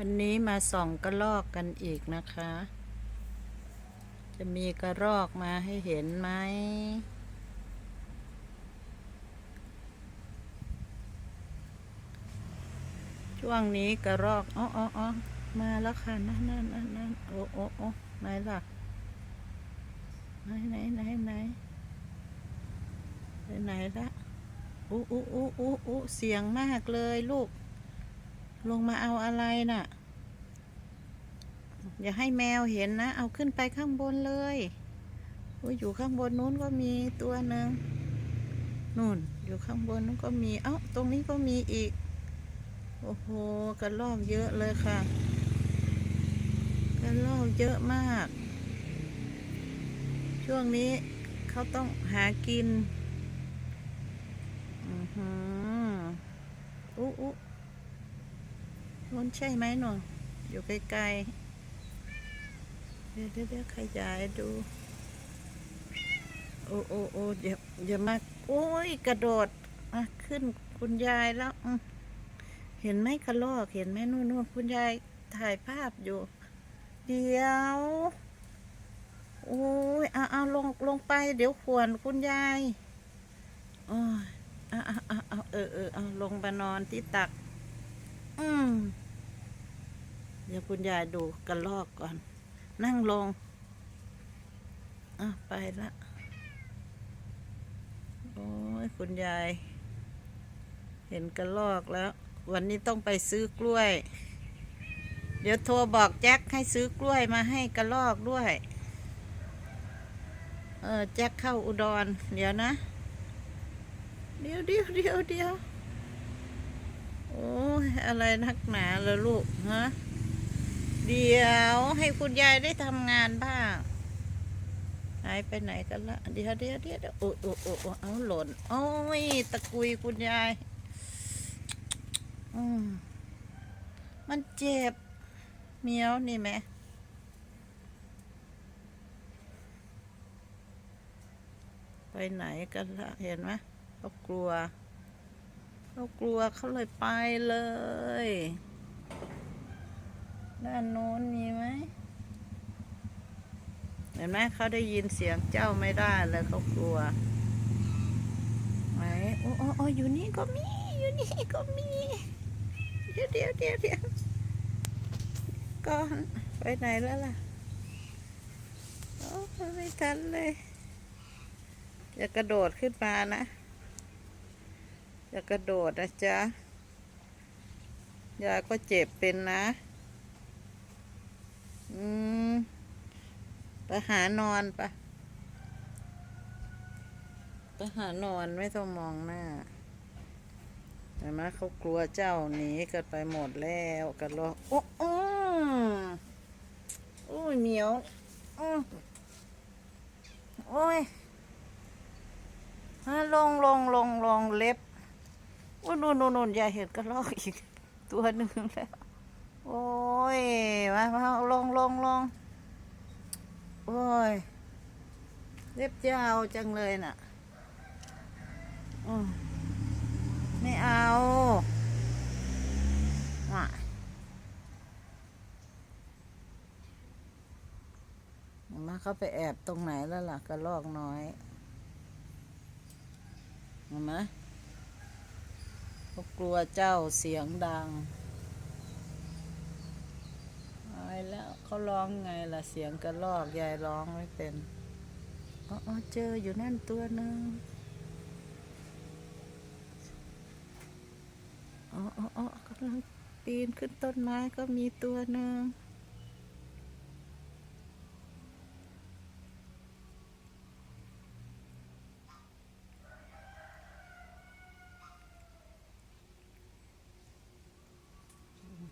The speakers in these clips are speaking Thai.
วันนี้มาส่องกระรอกกันอีกนะคะ จะมีกระรอกมาให้เห็นไหม ช่วงนี้กระรอกอ๋ออ๋ออ๋อมาแล้วค่ะ นั่นนั่นนั่นนั่นโอ้โอ้โอ้ไหนล่ะ ไหนไหนไหนไหนไปไหนละอู้อู้อู้อู้อู้เสียงมากเลยลูก ลงมาเอาอะไรน่ะ อย่าให้แมวเห็นนะ เอาขึ้นไปข้างบนเลยโอ้ยอยู่ข้างบนนู้นก็มีตัวหนึ่งนู่น อยู่ข้างบนนู้นก็มีเอ้าตรงนี้ก็มีอีก โอ้โหกระรอกเยอะเลยค่ะกระรอกเยอะมาก ช่วงนี้เขาต้องหากิน อือหืออู้อู้ นู้นใช่ไหมหนูอยู่ไกลๆเดี๋ยวเดี๋ยวเดี๋ยวขยายดู โอ้โอ้โอ้อย่าอย่ามา โอ้ย กระโดดอะขึ้นคุณยายแล้ว เห็นไหมกระลอก เห็นไหมนู่นนู่นคุณยายถ่ายภาพอยู่ เดี๋ยว โอ้ยเอาเอาลงลงไป เดี๋ยวขวนคุณยาย โอ้ยเอเอาเอาเอาเออเออเอาลงไปนอนที่ตัก อืมเดี๋ยวคุณยายดูกระลอกก่อน นั่งลง อะ ไปละ โอ้ย คุณยาย เห็นกระลอกแล้ว วันนี้ต้องไปซื้อกล้วย เดี๋ยวโทรบอกแจ็คให้ซื้อกล้วยมาให้กระลอกด้วย เออ แจ็คเข้าอุดร เดี๋ยวนะ เดี๋ยวเดี๋ยวเดี๋ยวเดี๋ยว โอ้อะไรนักหนาเลยลูกฮะเดี๋ยวให้คุณยายได้ทำงานบ้างหายไปไหนกันละเดี๋ยวเดี๋ยวเดี๋ยวเดี๋ยวโอ้โอ้โอ้เอาหล่นโอ้ยตะกุยคุณยายอืมมันเจ็บเมียวนี่ไหมไปไหนกันละเห็นไหมเขากลัว เขากลัวเขาเลยไปเลย ด้านโน้นมีไหมเห็นไหมเขาได้ยินเสียงเจ้าไม่ได้เลยเขากลัวไหนโอ้โอ้โอ้อยู่นี่ก็มีอยู่นี่ก็มีเดี๋ยวเดี๋ยวเดี๋ยวเดี๋ยวก่อนไปไหนแล้วล่ะโอ้ไม่ทันเลยอย่ากระโดดขึ้นมานะ อย่ากระโดดนะจ๊ะ ยายก็เจ็บเป็นนะ อืมไปหานอนปะไปหานอนไม่ต้องมองหน้าเห็นไหมเขากลัวเจ้าหนีกันไปหมดแล้วกันรอโอ้โอ้โอ้ยเหมียวอ้อโอ้ยฮะลงลงลงลงเล็บ โอ้ยนู่นนู่นนู่นยายเห็นกระรอกอีก ตัวหนึ่งแล้ว โอ้ย มามาลงลงลงโอ้ยเล็บยาวจังเลยน่ะไม่เอาอะมาเขาไปแอบตรงไหนแล้วล่ะกระลอกน้อยเห็นไหม เขากลัวเจ้าเสียงดังตายแล้วเขาร้องไงล่ะเสียงกระลอกยายร้องไม่เป็นอ๋อออเจออยู่นั่นตัวหนึ่งอ๋ออ๋ออ๋อกำลังปีนขึ้นต้นไม้ก็มีตัวหนึ่ง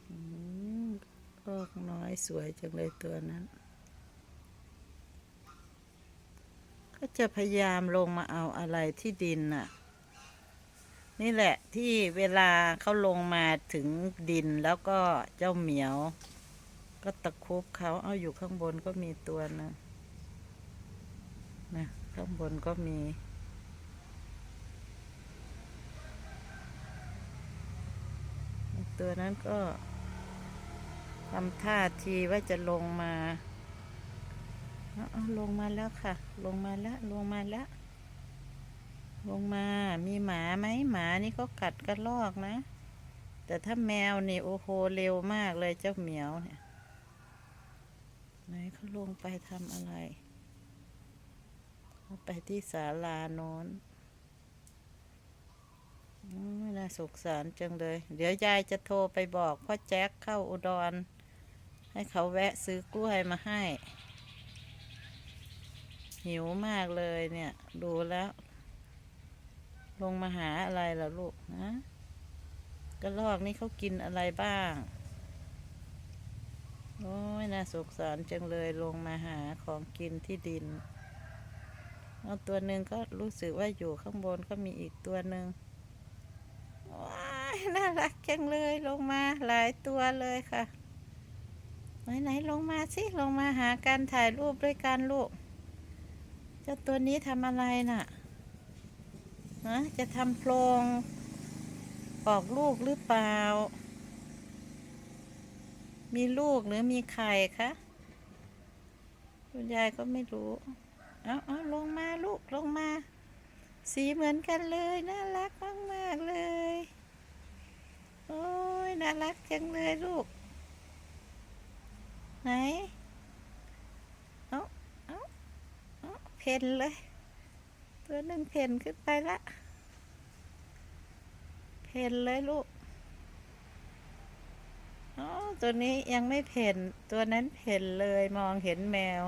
อืมก อกน้อยสวยจังเลยตัวนั้น ก็จะพยายามลงมาเอาอะไรที่ดินน่ะ นี่แหละที่เวลาเขาลงมาถึงดินแล้วก็เจ้าเหมียว ก็ตะคุบเขาเอาอยู่ข้างบนก็มีตัวนึงนะข้างบนก็มีตัวนั้นก็ ทำท่าทีว่าจะลงมาลงมาแล้วค่ะ ลงมาแล้วลงมาแล้วลงมา มีหมาไหมหมานี่ก็กัดกระลอกนะ แต่ถ้าแมวนี่โอ้โหเร็วมากเลยเจ้าเหมียวเนี่ย ไหนเขาลงไปทำอะไรเขาไปที่ศาลาโน้นน่าสงสารจังเลย เดี๋ยวยายจะโทรไปบอกพ่อแจ็คเข้าอุดร ให้เขาแวะซื้อกล้วยมาให้ หิวมากเลยเนี่ย ดูแล้ว ลงมาหาอะไรล่ะลูกนะกระลอกนี่เขากินอะไรบ้าง โอ้ยน่าสงสารจังเลยลงมาหาของกินที่ดินเอาตัวหนึ่งก็รู้สึกว่าอยู่ข้างบนก็มีอีกตัวหนึ่งว้ายน่ารักจังเลยลงมาหลายตัวเลยค่ะ ไหนไหนๆลงมาสิลงมาหาการถ่ายรูปด้วยกันลูกเจ้าตัวนี้ทำอะไรน่ะฮะจะทำโพรงออกลูกหรือเปล่า มีลูกหรือมีไข่คะคุณยายก็ไม่รู้เอาเอาลงมาลูกลงมา สีเหมือนกันเลย น่ารักมากมากๆเลย โอ้ยน่ารักจังเลยลูก ไหนเอาเอาเอาเพนเลย ตัวหนึ่งเพนขึ้นไปละ เพนเลยลูกอ๋อตัวนี้ยังไม่เพนตัวนั้นเพนเลยมองเห็นแมว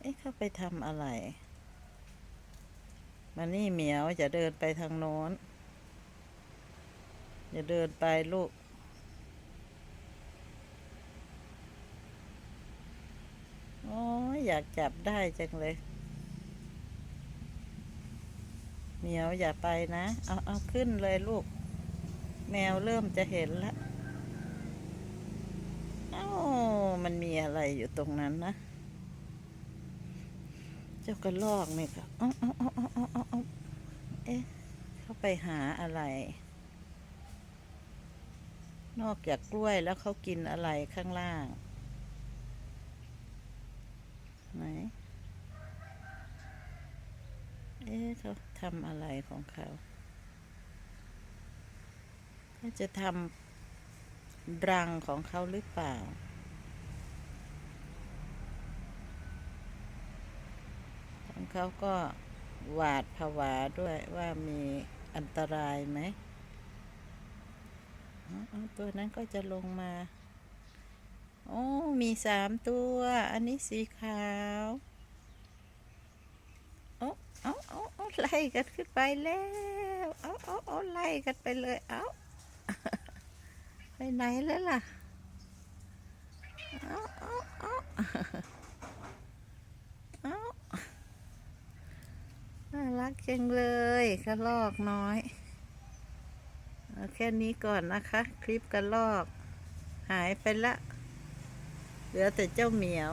เอ๊ะเข้าไปทำอะไร มานี่เหมียวจะเดินไปทางโน้น อย่าเดินไปลูก โอยากจับได้จังเลยเหมียวอย่าไปนะ เอาเอาขึ้นเลยลูก แมวเริ่มจะเห็นแล้วเอ้ามันมีอะไรอยู่ตรงนั้นนะ เจ้ากระลอกนี่ค่ะเอาเอาเอาเอาเอาเอาเอาเอ๊ะเข้าไปหาอะไร นอกจากกล้วยแล้วเขากินอะไรข้างล่าง ไหน เอ๊ะเขาทำอะไรของเขาเขาจะทำรังของเขาหรือเปล่าของเขาก็หวาดผวาด้วยว่ามีอันตรายไหมตัวนั้นก็จะลงมา มีสามตัว อันนี้สีขาวเอาเอาเอาเอไล่กันขึ้นไปแล้วเอาเอาเอาไล่กันไปเลย เอาไปไหนแล้วล่ะเอาเอาเอาเอาน่ารักจังเลยกระลอกน้อยแค่นี้ก่อนนะคะ คลิปกระลอก หายไปละ เหลือแต่เจ้าเหมียว